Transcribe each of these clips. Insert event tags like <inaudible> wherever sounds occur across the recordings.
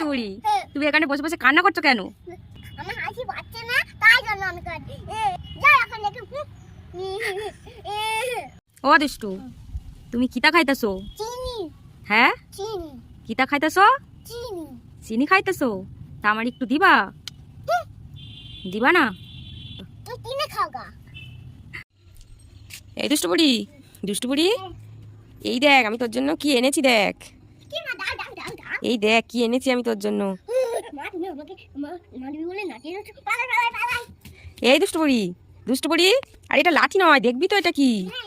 দুষ্টুরি তুমি এখানে বসে বসে কান্না করছ কেন? আমার হাসি পাচ্ছে না তাই জন্য আমি কাঁদি যাই এখন দেখি ও দুষ্টু তুমি কিতা খাইতেছো? চিনি। হ্যাঁ? চিনি। কিতা খাইতেছো? চিনি। চিনি খাইতেছো? তা আমার একটু দিবা? দিবা না? তুই কিনে খাও গা। এই দুষ্টু বুড়ি দুষ্টু বুড়ি এই দেখ আমি তোর জন্য কি এনেছি দেখ কি না দাও দাও দাও দাও এই দেখ কি এনেছি আমি তোর জন্য। এই দুষ্টু বুড়ি দুষ্টু বুড়ি আর এটা লাঠি নয় দেখবি তো এটা কি? হ্যাঁ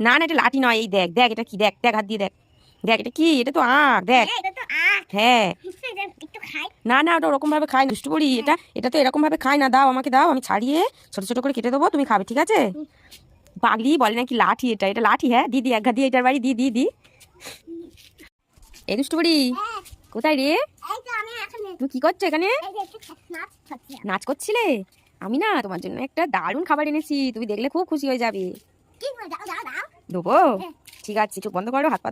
না না এটা লাঠি নয় এই দেখ দেখ এটা কি দেখ দেখ হাত দিয়ে দেখ। দেখ এটা কি? এটা তো আখ দেখ। হ্যাঁ হ্যাঁ। খাই। না না ওটা ওরকম ভাবে খায়। দুষ্টু বুড়ি এটা এটা তো এরকম ভাবে খায় না দাও আমাকে দাও আমি ছাড়িয়ে ছোট ছোট করে কেটে দেবো তুমি খাবে ঠিক আছে? পাগলি বলে নাকি লাঠি এটা এটা লাঠি হ্যাঁ দিদি এক ঘা দিয়ে এটার বাড়ি দি দি দি। এই দুষ্টু বুড়ি হ্যাঁ কোথায় রে? এই তুমি কি করছ এখানে? এই নাচ করছিলে? আমি না তোমার জন্য একটা দারুণ খাবার এনেছি তুমি দেখলে খুব খুশি হয়ে যাবে। দেবো? ঠিক আছে চোখ বন্ধ করো হাত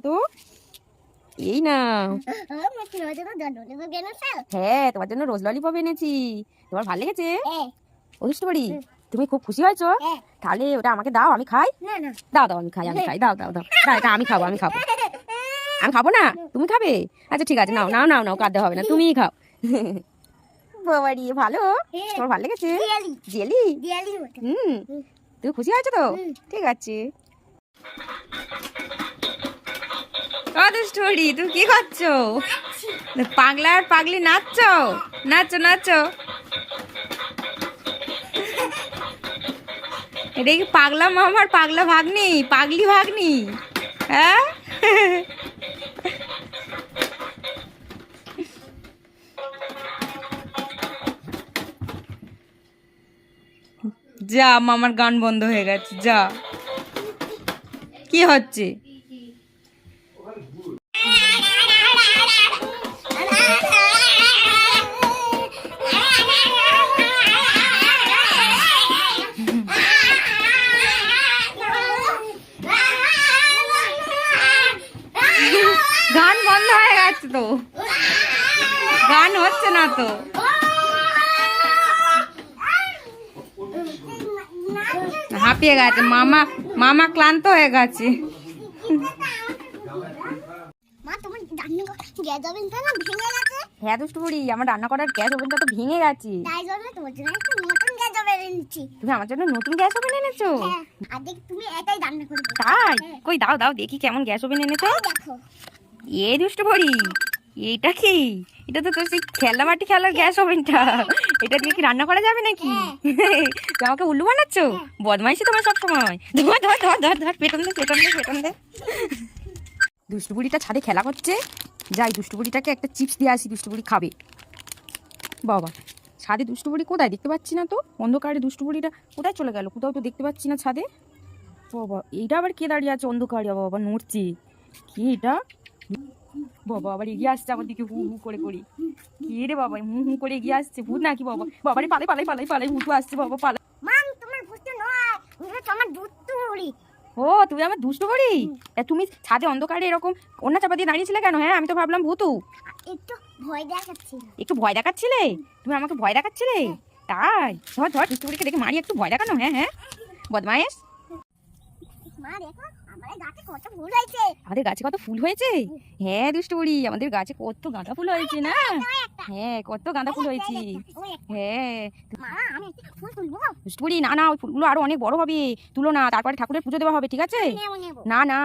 এই না। হয়েছে তো কেন স্যার হ্যাঁ তোমার জন্য রোজ ললিপপ এনেছি। তোমার ভালো লেগেছে? অনুষ্ঠ তুমি খুব খুশি হয়েছো? হ্যাঁ। তাহলে ওটা আমাকে দাও আমি খাই। না না। দাও দাও আমি খাই আমি খাই। দাও দাও দাও। দাও এটা আমি খাব আমি খাব। আমি খাব না? তুমি খাবে? আচ্ছা ঠিক আছে নাও নাও নাও নাও কাঁদতে হবে না তুমিই খাও। বাবারি ভালো? তোমার ভালো লেগেছে? জেলি হুম। হুম। তুমি খুশি হয়েছো তো? ঠিক আছে। স্টোরি তুমি কি করছ? পাগলা আর পাগলি নাচছো? নাচো নাচো এটা কি পাগলা মামার পাগলা ভাগ্নি? পাগলি ভাগ্নি? হ্যাঁ? যা মামার গান বন্ধ হয়ে গেছে, যা। কি হচ্ছে? গান বন্ধ হয়ে গেছে তো। গান হচ্ছে না তো। হাঁপিয়ে গেছে। মামা মামা ক্লান্ত হয়ে গেছে। হ্যাঁ দুষ্টু বুড়ি আমার রান্না করার গ্যাস ওভেনটা তো ভেঙে গেছে। তুমি আমার জন্য নতুন গ্যাস ওভেন এনেছো? হ্যাঁ তাই। কই দাও দাও দেখি কেমন গ্যাস ওভেন এনেছো। এই এ দুষ্টু বুড়ি এটা কি? এটা তো তোর সেই খেলনা মাটি খেলার গ্যাস ওভেনটা। এটা দিয়ে কি রান্না করা যাবে নাকি? <laughs> আমাকে উল্লু বানাচ্ছো? বদমাইশি তোমার সব সময় ধর ধর ধর ধর ধর পেটন দে পেটন দে পেটন দে। দুষ্টু বুড়িটা ছাদে খেলা করছে। যাই দুষ্টু বুড়িটাকে একটা চিপস দিয়ে আসি দুষ্টু বুড়ি খাবে। বাবা ছাদে দুষ্টু বুড়ি কোথায়? দেখতে পাচ্ছি না তো। অন্ধকারে দুষ্টু বুড়িটা কোথায় চলে গেল? কোথাও তো দেখতে পাচ্ছি না ছাদে। বাবা এইটা আবার কে দাঁড়িয়ে আছে অন্ধকারে? বাবা নড়ছে। কি এটা? বাবা আবার এগিয়ে আসছে আমার দিকে হু হু করে করি। কি রে বাবা হু হু করে এগিয়ে আসছে ভূত নাকি বাবা? পালাই পালাই পালাই পালাই ভূতু আসছে বাবা পালাই। তোমার নয় ও তুমি আমার দুষ্ট করি তুমি ছাদে অন্ধকারে এরকম অন্য চাপা দিয়ে দাঁড়িয়েছিলে কেন হ্যাঁ? আমি তো ভাবলাম ভূতু। একটু ভয় দেখাচ্ছি একটু ভয় দেখাচ্ছিলে? তুমি আমাকে ভয় দেখাচ্ছিলে? তাই? ধর ধর দুষ্টুগুলিকে দেখে মারি একটু ভয় দেখানো হ্যাঁ হ্যাঁ? বদমায়েশ? মা দেখো। আমার গাছে কত ফুল হয়েছে আমাদের গাছে কত ফুল হয়েছে হ্যাঁ দুষ্টুবুড়ি আমাদের গাছে কত গাঁদা ফুল হয়েছে না হ্যাঁ কত গাঁদা ফুল হয়েছে হ্যাঁ দুষ্টুবুড়ি না না ওই ফুলগুলো আরও অনেক বড় হবে তুলো না তারপরে ঠাকুরের পুজো দেওয়া হবে ঠিক আছে না না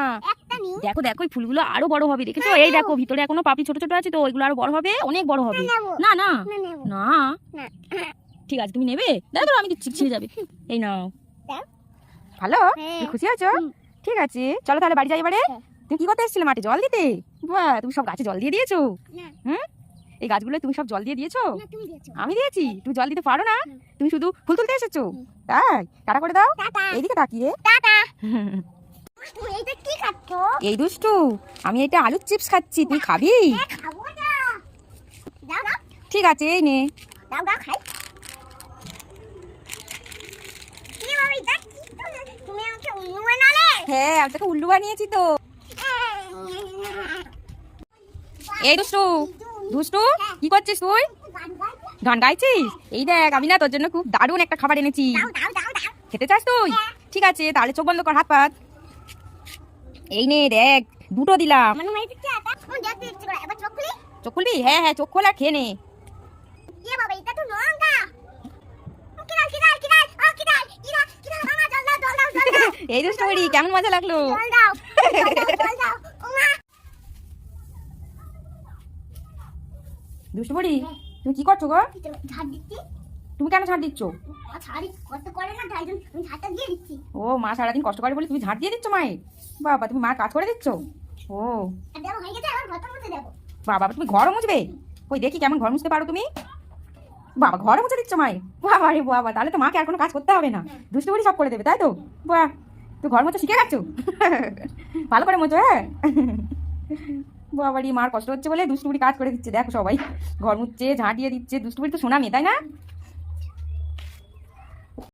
দেখো দেখো ওই ফুলগুলো আরও বড় হবে দেখেছ এই দেখো ভিতরে এখনও পাপড়ি ছোট ছোট আছে তো ওইগুলো আরও বড় হবে অনেক বড় হবে না না না ঠিক আছে তুমি নেবে তো আমি দিচ্ছি ছিঁড়ে যাবে এই নাও দাও। ভালো হ্যাঁ। খুশি আছো। ঠিক আছে চলো তাহলে বাড়ি যাই এবারে। হ্যাঁ। তুমি কি করতে এসেছিলে মাঠে? জল দিতে? বাহ তুমি সব গাছে জল দিয়ে দিয়েছ? হুম? এই গাছগুলো তুমি সব জল দিয়ে দিয়েছ? আমি দিয়েছি। তুমি জল দিতে পারো না? তুমি শুধু ফুল তুলতে এসেছ। তাই? টাটা করে দাও। এইদিকে তাকিয়ে। <laughs> এই দুষ্টু আমি এটা আলুর চিপস খাচ্ছি। তুই খাবি? ঠিক আছে এই নে। তুমি আমাকে হ্যাঁ আমি তোকে উল্লু বানিয়েছি তো। এই দুষ্টু দুষ্টু, কি করছিস তুই? গান গাইছিস? এই দেখ, আমি না তোর জন্য খুব দারুণ একটা খাবার এনেছি। খেতে চাস তুই? ঠিক আছে, তাহলে চোখ বন্ধ কর, হাত পাত। এই নে, দেখ, দুটো দিলাম। চোখ খুলবি হ্যাঁ হ্যাঁ চোখ খোলা খেয়ে নে। বাবা, এটা তো লঙ্কা কিরাল কিরাল কিরাল ও কিরাল কিরাল কিরাল মামা জল দাও জল দাও জল দাও এই দুষ্টু বুড়ি কেমন মজা লাগল? জল দাও জল দাও জল দাও ওমা দুষ্টু বুড়ি তুমি কি করছ গো? তুমি কেন ঝাড় দিচ্ছ? ও, মা সারাদিন কষ্ট করে বলে তুমি ঝাড় দিয়ে দিচ্ছ মায়ের? বাবা, তুমি মার কাজ করে দিচ্ছ? ও। বাবা তুমি ঘরও মুছবে? ওই দেখি কেমন ঘর মুছতে পারো তুমি? বাবা ঘরও মুছে দিচ্ছ মায়ের? বাবা রে বাবা, তাহলে তো মাকে আর কোনো কাজ করতে হবে না। দুষ্টু সব করে দেবে, তাই তো? বাহ। তুই ঘর মতো শিখে রাখছো ভালো করে মতো হ্যাঁ? বাবারি, মার কষ্ট হচ্ছে বলে দুষ্টুপুরি কাজ করে দিচ্ছে, দেখো সবাই। ঘর মুচ্ছে ঝাঁটিয়ে দিচ্ছে দুষ্টুপুরি তো শোনা মেয়ে তাই না?